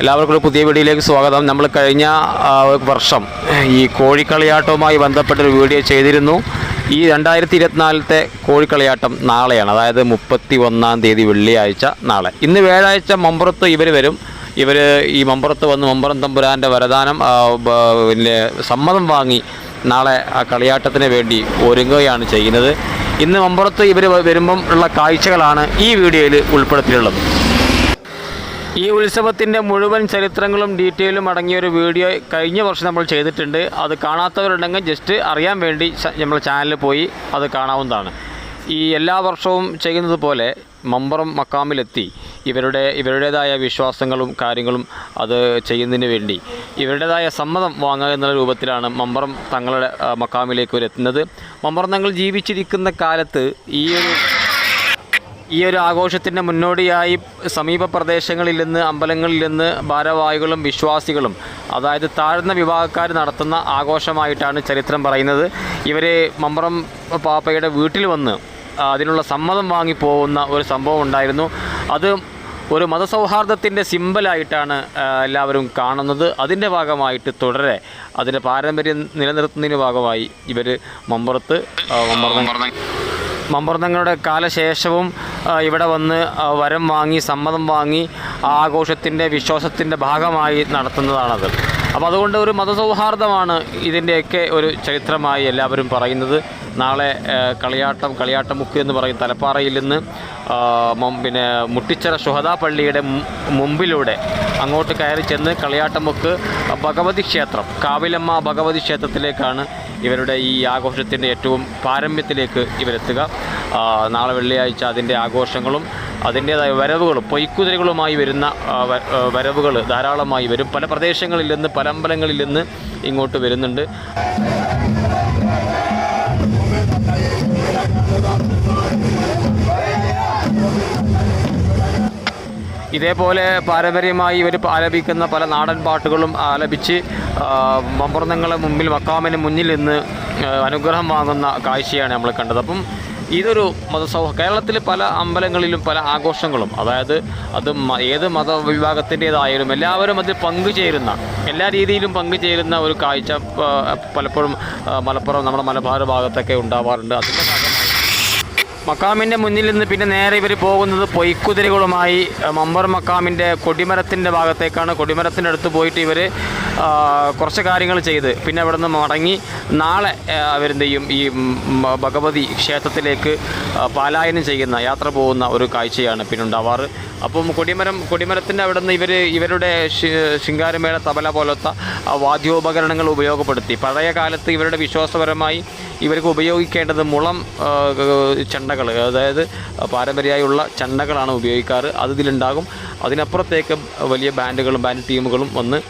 എല്ലാവർക്കും പുതിയ വീഡിയോയിലേക്ക് സ്വാഗതം. നമ്മൾ കഴിഞ്ഞ വർഷം ഈ കോഴിക്കളിയാട്ടവുമായി ബന്ധപ്പെട്ടൊരു വീഡിയോ ചെയ്തിരുന്നു. ഈ രണ്ടായിരത്തി ഇരുപത്തിനാലത്തെ കോഴിക്കളിയാട്ടം നാളെയാണ്. അതായത് മുപ്പത്തി ഒന്നാം തീയതി വെള്ളിയാഴ്ച നാളെ. ഇന്ന് വ്യാഴാഴ്ച മമ്പുറത്ത് ഇവർ വരും. ഇവർ ഈ മമ്പുറത്ത് വന്ന് മമ്പുറം തമ്പുരാന്റെ വരദാനം പിന്നെ സമ്മതം വാങ്ങി നാളെ ആ കളിയാട്ടത്തിന് വേണ്ടി ഒരുങ്ങുകയാണ് ചെയ്യുന്നത്. ഇന്ന് മമ്പുറത്ത് ഇവർ വരുമ്പം ഉള്ള കാഴ്ചകളാണ് ഈ വീഡിയോയിൽ ഉൾപ്പെടുത്തിയിട്ടുള്ളത്. ഈ ഉത്സവത്തിന്റെ മുഴുവൻ ചരിത്രങ്ങളും ഡീറ്റെയിലും അടങ്ങിയ ഒരു വീഡിയോ കഴിഞ്ഞ വർഷം നമ്മൾ ചെയ്തിട്ടുണ്ട്. അത് കാണാത്തവരുണ്ടെങ്കിൽ ജസ്റ്റ് അറിയാൻ വേണ്ടി നമ്മൾ ചാനലിൽ പോയി അത് കാണാവുന്നതാണ്. ഈ എല്ലാ വർഷവും ചെയ്യുന്നത് പോലെ മമ്പറം മക്കാമിലെത്തി. ഇവരുടെ ഇവരുടേതായ വിശ്വാസങ്ങളും കാര്യങ്ങളും അത് ചെയ്യുന്നതിന് വേണ്ടി. ഇവരുടേതായ സമ്മതം വാങ്ങുക എന്നുള്ള രൂപത്തിലാണ് മമ്പറം തങ്ങളുടെ മക്കാമിലേക്ക് ഇവരെത്തുന്നത്. മമ്പറം തങ്ങൾ ജീവിച്ചിരിക്കുന്ന കാലത്ത് ഈ ഒരു ഈ ഒരു ആഘോഷത്തിന്റെ മുന്നോടിയായി സമീപ പ്രദേശങ്ങളിൽ നിന്ന് അമ്പലങ്ങളിൽ നിന്ന് ഭാരവാഹികളും വിശ്വാസികളും അതായത് താഴ്ന്ന വിഭാഗക്കാർ നടത്തുന്ന ആഘോഷമായിട്ടാണ് ചരിത്രം പറയുന്നത്. ഇവരെ മമ്പറം പാപ്പയുടെ വീട്ടിൽ വന്ന് അതിനുള്ള സമ്മതം വാങ്ങിപ്പോകുന്ന ഒരു സംഭവം ഉണ്ടായിരുന്നു. അത് ഒരു മതസൗഹാർദ്ദത്തിന്റെ സിമ്പലായിട്ടാണ് എല്ലാവരും കാണുന്നത്. അതിന്റെ ഭാഗമായിട്ട് തുടരെ അതിന്റെ പാരമ്പര്യം നിലനിർത്തുന്നതിന് ഭാഗമായി ഇവർ മമ്പുറത്ത് ആ, മമ്പറം മമ്പർന്നങ്ങളുടെ കാലശേഷവും ഇവിടെ വന്ന് വരം വാങ്ങി സമ്മതം വാങ്ങി ആഘോഷത്തിന്റെ വിശ്വാസത്തിന്റെ ഭാഗമായി നടത്തുന്നതാണത്. അപ്പോൾ അതുകൊണ്ട് ഒരു മതസൗഹാർദ്ദമാണ് ഇതിന്റെയൊക്കെ ഒരു ചരിത്രമായി എല്ലാവരും പറയുന്നത്. നാളെ കളിയാട്ടം കളിയാട്ടമുക്ക് എന്ന് പറയും തലപ്പാറയിൽ നിന്ന് പിന്നെ മുട്ടിച്ചിറ ശുഹദാ പള്ളിയുടെ മുമ്പിലൂടെ അങ്ങോട്ട് കയറി ചെന്ന് കളിയാട്ടമുക്ക് ഭഗവതി ക്ഷേത്രം കാവിലമ്മ ഭഗവതി ക്ഷേത്രത്തിലേക്കാണ് ഇവരുടെ ഈ ആഘോഷത്തിന്റെ ഏറ്റവും പാരമ്യത്തിലേക്ക് ഇവരെത്തുക. നാളെ വെള്ളിയാഴ്ച അതിന്റെ ആഘോഷങ്ങളും അതിന്റേതായ വരവുകളും പൊയ്ക്കുതിരകളുമായി വരുന്ന വരവുകൾ ധാരാളമായി വരും. പല പ്രദേശങ്ങളിൽ നിന്ന് പല അമ്പലങ്ങളിൽ നിന്ന് ഇങ്ങോട്ട് വരുന്നുണ്ട്. ഇതേപോലെ പാരമ്പര്യമായി ഇവർ ആലപിക്കുന്ന പല നാടൻ പാട്ടുകളും ആലപിച്ച് ആ, മമ്പുറന്നങ്ങളെ മുമ്പിൽ മക്കാമിന് മുന്നിൽ നിന്ന് അനുഗ്രഹം വാങ്ങുന്ന കാഴ്ചയാണ് നമ്മൾ കണ്ടത്. അപ്പം ഇതൊരു മതസൗഹ കേരളത്തിൽ പല അമ്പലങ്ങളിലും പല ആഘോഷങ്ങളും അതായത് അത് ഏത് മതവിഭാഗത്തിന്റേതായാലും എല്ലാവരും അതിൽ പങ്കുചേരുന്ന എല്ലാ രീതിയിലും പങ്കുചേരുന്ന ഒരു കാഴ്ച പലപ്പോഴും മലപ്പുറം നമ്മുടെ മലബാർ ഭാഗത്തൊക്കെ ഉണ്ടാവാറുണ്ട്. അതിന്റെ മക്കാമിന്റെ മുന്നിൽ നിന്ന് പിന്നെ നേരെ ഇവർ പോകുന്നത് പൊയ്ക്കുതിരകളുമായി മമ്പർ മക്കാമിന്റെ കൊടിമരത്തിന്റെ ഭാഗത്തേക്കാണ്. കൊടിമരത്തിന്റെ അടുത്ത് പോയിട്ട് ഇവർ കുറച്ച് കാര്യങ്ങൾ ചെയ്ത്. പിന്നെ അവിടെ നിന്ന് മടങ്ങി നാളെ അവരെന്ത് ചെയ്യും ഈ ഭഗവതി ക്ഷേത്രത്തിലേക്ക് പാലായനം ചെയ്യുന്ന യാത്ര പോകുന്ന ഒരു കാഴ്ചയാണ് പിന്നെ ഉണ്ടാവാറ്. അപ്പം കൊടിമരം കൊടിമരത്തിന്റെ അവിടെ നിന്ന് ഇവർ ഇവരുടെ ശൃംഗാരമേള തബല പോലത്തെ വാദ്യോപകരണങ്ങൾ ഉപയോഗപ്പെടുത്തി. പഴയ കാലത്ത് ഇവരുടെ വിശ്വാസപരമായി ഇവർക്ക് ഉപയോഗിക്കേണ്ടത് മുളം ചണ്ടകൾ അതായത് പാരമ്പര്യമായുള്ള ചണ്ടകളാണ് ഉപയോഗിക്കാറ്. അത് ഇതിലുണ്ടാകും. അതിനപ്പുറത്തേക്ക് വലിയ ബാൻഡുകളും ബാൻഡ് ടീമുകളും വന്ന്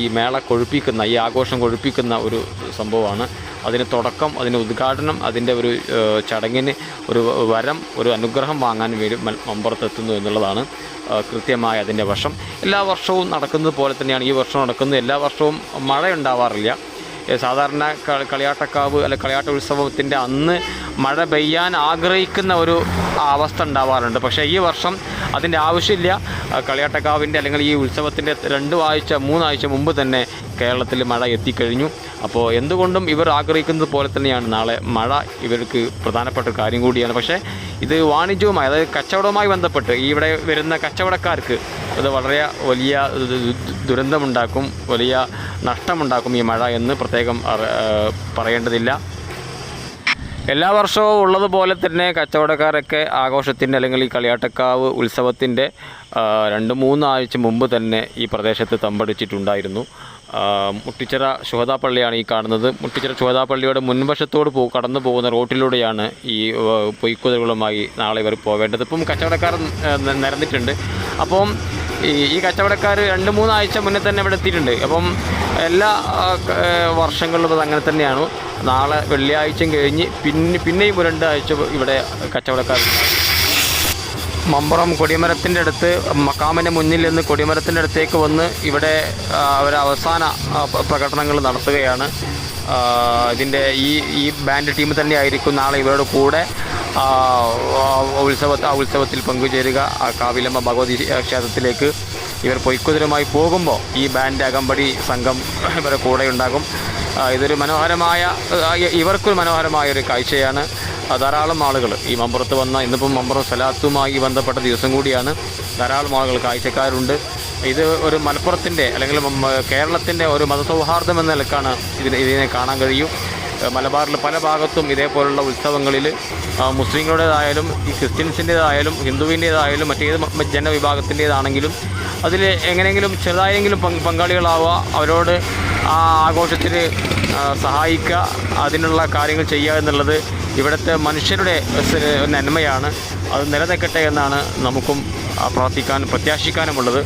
ഈ മേള കൊഴുപ്പിക്കുന്ന ഈ ആഘോഷം കൊഴുപ്പിക്കുന്ന ഒരു സംഭവമാണ്. അതിന് തുടക്കം അതിന് ഉദ്ഘാടനം അതിന്റെ ഒരു ചടങ്ങിന് ഒരു വരം ഒരു അനുഗ്രഹം വാങ്ങാൻ വേണ്ടി മമ്പുറത്തെത്തുന്നു എന്നുള്ളതാണ് കൃത്യമായ അതിന്റെ വർഷം എല്ലാ വർഷവും നടക്കുന്നത് പോലെ തന്നെയാണ് ഈ വർഷം നടക്കുന്നത്. എല്ലാ വർഷവും മഴ ഉണ്ടാവാറില്ല സാധാരണ കളിയാട്ടക്കാവ് അല്ലെ കളിയാട്ട ഉത്സവത്തിന്റെ അന്ന് മഴ പെയ്യാൻ ആഗ്രഹിക്കുന്ന ഒരു അവസ്ഥ ഉണ്ടാവാറുണ്ട്. പക്ഷേ ഈ വർഷം അതിന്റെ ആവശ്യമില്ല. കളിയാട്ടക്കാവിന്റെ അല്ലെങ്കിൽ ഈ ഉത്സവത്തിന്റെ രണ്ട് ആഴ്ച മൂന്നാഴ്ച മുമ്പ് തന്നെ കേരളത്തിൽ മഴ എത്തിക്കഴിഞ്ഞു. അപ്പോൾ എന്തുകൊണ്ടും ഇവർ ആഗ്രഹിക്കുന്നത് പോലെ തന്നെയാണ്. നാളെ മഴ ഇവർക്ക് പ്രധാനപ്പെട്ട കാര്യം കൂടിയാണ്. പക്ഷേ ഇത് വാണിജ്യവുമായി അതായത് കച്ചവടവുമായി ബന്ധപ്പെട്ട് ഇവിടെ വരുന്ന കച്ചവടക്കാർക്ക് അത് വളരെ വലിയ ദുരന്തമുണ്ടാക്കും വലിയ നഷ്ടമുണ്ടാക്കും ഈ മഴ എന്ന് പ്രത്യേകം പറയേണ്ടതില്ല. എല്ലാ വർഷവും ഉള്ളതുപോലെ തന്നെ കച്ചവടക്കാരൊക്കെ ആഘോഷത്തിന്റെ അല്ലെങ്കിൽ ഈ കളിയാട്ടക്കാവ് ഉത്സവത്തിന്റെ രണ്ട് മൂന്നാഴ്ച മുമ്പ് തന്നെ ഈ പ്രദേശത്ത് തമ്പടിച്ചിട്ടുണ്ടായിരുന്നു. മുട്ടിച്ചിറ ശുഹതാപ്പള്ളിയാണ് ഈ കാണുന്നത്. മുട്ടിച്ചിറ ശുഹതാപ്പള്ളിയുടെ മുൻവശത്തോട് പോ കടന്നു പോകുന്ന റോട്ടിലൂടെയാണ് ഈ പൊയ്ക്കുതലുകളുമായി നാളെ ഇവർ പോവേണ്ടത്. ഇപ്പം കച്ചവടക്കാർ നിരന്നിട്ടുണ്ട്. അപ്പം ഈ കച്ചവടക്കാർ രണ്ട് മൂന്നാഴ്ച മുന്നേ തന്നെ ഇവിടെ എത്തിയിട്ടുണ്ട്. അപ്പം എല്ലാ വർഷങ്ങളിലും അത് അങ്ങനെ തന്നെയാണ്. നാളെ വെള്ളിയാഴ്ചയും കഴിഞ്ഞ് പിന്നെ പിന്നെയും രണ്ടാഴ്ച ഇവിടെ കച്ചവടക്കാർ മമ്പുറം കൊടിമരത്തിന്റെ അടുത്ത് മക്കാമിന്റെ മുന്നിൽ നിന്ന് കൊടിമരത്തിന്റെ അടുത്തേക്ക് വന്ന് ഇവിടെ അവർ അവസാന പ്രകടനങ്ങൾ നടത്തുകയാണ്. ഇതിന്റെ ഈ ഈ ബാൻഡ് ടീം തന്നെ ആയിരിക്കും നാളെ ഇവരുടെ കൂടെ ഉത്സവ ഉത്സവത്തിൽ പങ്കുചേരുക. കാവിലമ്മ ഭഗവതി ക്ഷേത്രത്തിലേക്ക് ഇവർ പൊയ്ക്കുതിരുമായി പോകുമ്പോൾ ഈ ബാൻഡ് അകമ്പടി സംഘം ഇവരുടെ കൂടെ ഉണ്ടാകും. ഇതൊരു മനോഹരമായ ഇവർക്കൊരു മനോഹരമായ ഒരു കാഴ്ചയാണ്. ധാരാളം ആളുകൾ ഈ മമ്പുറത്ത് വന്ന ഇന്നിപ്പം മമ്പുറം സലാത്തുമായി ബന്ധപ്പെട്ട ദിവസം കൂടിയാണ് ധാരാളം ആളുകൾ കാഴ്ചക്കാരുണ്ട്. ഇത് ഒരു മലപ്പുറത്തിന്റെ അല്ലെങ്കിൽ കേരളത്തിന്റെ ഒരു മതസൗഹാർദ്ദം എന്ന നിലക്കാണ് ഇതിനെ ഇതിനെ കാണാൻ കഴിയും. മലബാറിൽ പല ഭാഗത്തും ഇതേപോലുള്ള ഉത്സവങ്ങളിൽ മുസ്ലിങ്ങളുടേതായാലും ഈ ക്രിസ്ത്യൻസിന്റേതായാലും ഹിന്ദുവിന്റേതായാലും മറ്റേത് ജനവിഭാഗത്തിന്റേതാണെങ്കിലും അതിൽ എങ്ങനെയെങ്കിലും ചെറുതായെങ്കിലും പങ് പങ്കാളികളാവുക അവരോട് ആ ആഘോഷത്തിൽ സഹായിക്കുക അതിനുള്ള കാര്യങ്ങൾ ചെയ്യുക എന്നുള്ളത് ഇവിടുത്തെ മനുഷ്യരുടെ നന്മയാണ്. അത് നിലനിൽക്കട്ടെ എന്നാണ് നമുക്കും പ്രാർത്ഥിക്കാനും പ്രത്യാശിക്കാനുമുള്ളത്.